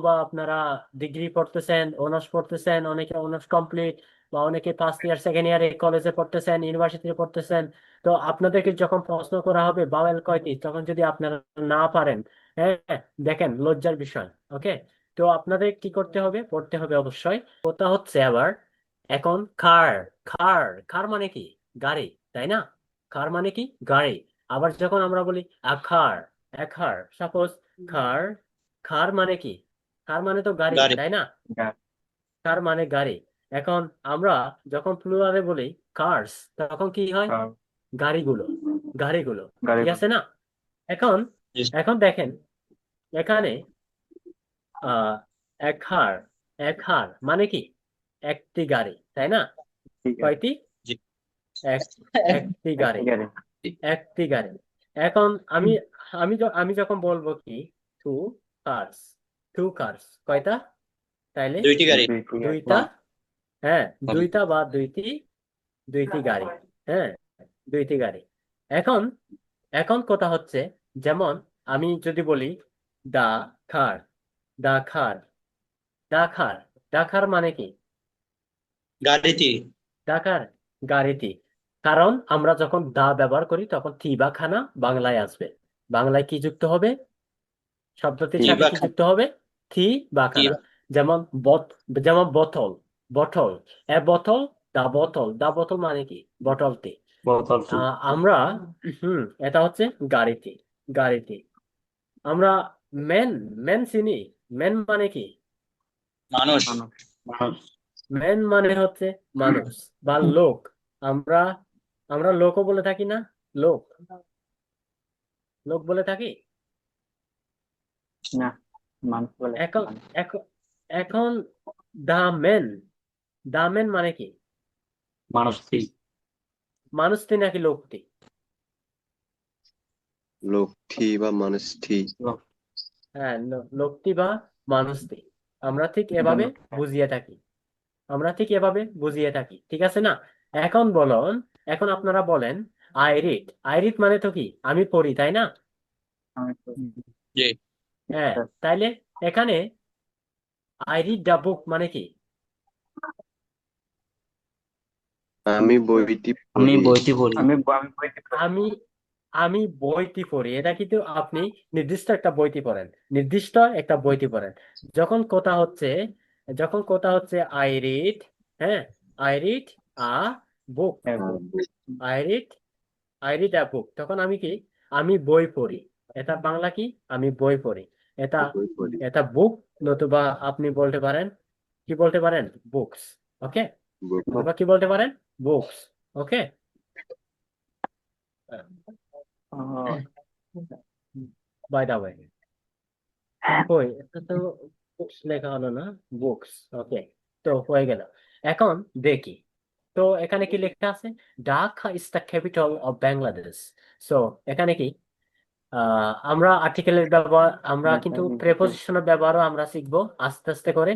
বা আপনারা ডিগ্রি পড়তেছেন অনার্স পড়তেছেন অনেকে অনার্স কমপ্লিট বা অনেকে ফার্স্ট ইয়ার সেকেন্ড ইয়ারে কলেজে পড়তেছেন ইউনিভার্সিটিতে পড়তেছেন তো আপনাদেরকে যখন প্রশ্ন করা হবে বাওয়েল কয়টি তখন যদি আপনারা না পারেন হ্যাঁ দেখেন লজ্জার বিষয় ওকে তো আপনাদের কি করতে হবে পড়তে হবে অবশ্যই। ওটা হচ্ছে আবার এখন কার কার কার মানে কি? গাড়ি তাই না? কার মানে কি? গাড়ি। আবার যখন আমরা বলি আখার এখার সাপোজ কার খার মানে কি? কার মানে তো গাড়ি গাড়ি। তাই না। কার মানে গাড়ি। এখন আমরা যখন প্লুরালে বলি কার্স তখন কি হয়? গাড়িগুলো গাড়িগুলো গাড়ি ঠিক আছে না? এখন Yes. এখন দেখেন এখানে আহ এক হার এক হার মানে কি? একটি গাড়ি তাই না? ঠিক আছে। কয়টি? জি। এক একটি গাড়ি। একটি গাড়ি। এখন আমি আমি য- আমি যখন বলব কি? টু কার্স টু কার্স কয়টা? তাইলে দুইটি গাড়ি। দুইটা হ্যাঁ দুইটা বা দুইটি দুইটি গাড়ি। হ্যাঁ দুইটি গাড়ি। এখন এখন কথা হচ্ছে যেমন আমি যদি বলি দা খার দা খার দা খার দা খার মানে কি? গাড়িটি। ঢাকার গাড়িটি। কারণ আমরা যখন দা ব্যবহার করি তখন থি বা খানা বাংলায় আসবে। বাংলায় কি যুক্ত হবে? শব্দটির সাথে কি যুক্ত হবে? থি বা যেমন বট যেমন বোতল বটল এ বোতল দা বোতল দা বোতল মানে কি? বটলটি বোতল আমরা হুম এটা হচ্ছে গাড়িটি গাড়িটি। আমরা মেন মেন চিনি। মেন মানে কি? মানুষ। ম্যান মানে হচ্ছে মানুষ বা লোক। আমরা আমরা লোকও বলে থাকি না? লোক। লোক বলে থাকি? না। এখন এখন এখন দা মেন। দা মেন মানে কি? মানুষ ঠিক মানুষটি নাকি লোকটি লোকটি বা মানুষটি হ্যাঁ লোকটি বা মানুষটি আমরা ঠিক এভাবে বুঝিয়ে থাকি। আমরা ঠিক এভাবে বুঝিয়ে থাকি ঠিক আছে না? এখন বলুন এখন আপনারা বলেন আই রিড আই রিড মানে তো কি? আমি পড়ি তাই না? হ্যাঁ তাইলে এখানে আই রিড দ্য বুক মানে কি? আমি বইটি আমি পড়ি বইটি পড়ি। আমি আমি বইটি পড়ি। আমি আমি বইটি পড়ি। এটা কিন্তু আপনি নির্দিষ্ট একটা বইটি পড়েন। নির্দিষ্ট একটা বইটি পড়েন। যখন কথা হচ্ছে যখন কথা হচ্ছে আই রিড হ্যাঁ আই রিড আ বুক হ্যাঁ, I read I read a book তখন আমি কি? আমি বই পড়ি। এটা বাংলা কি? আমি বই পড়ি। এটা এটা বুক নতুবা আপনি বলতে পারেন কি বলতে পারেন? Books okay. অথবা কি বলতে পারেন? Books okay by the way ওই এটা তো বুকস লেখা হলো না বুকস ওকে তো হয়ে গেল। এখন দেখি। তো এখানে কি লেখা আছে? Dhaka is the capital of Bangladesh so এখানে কি? আহ, আমরা আর্টিকেলের ব্যবহার আমরা কিন্তু প্রেপোজিশনের ব্যবহারও আমরা শিখব আস্তে আস্তে করে।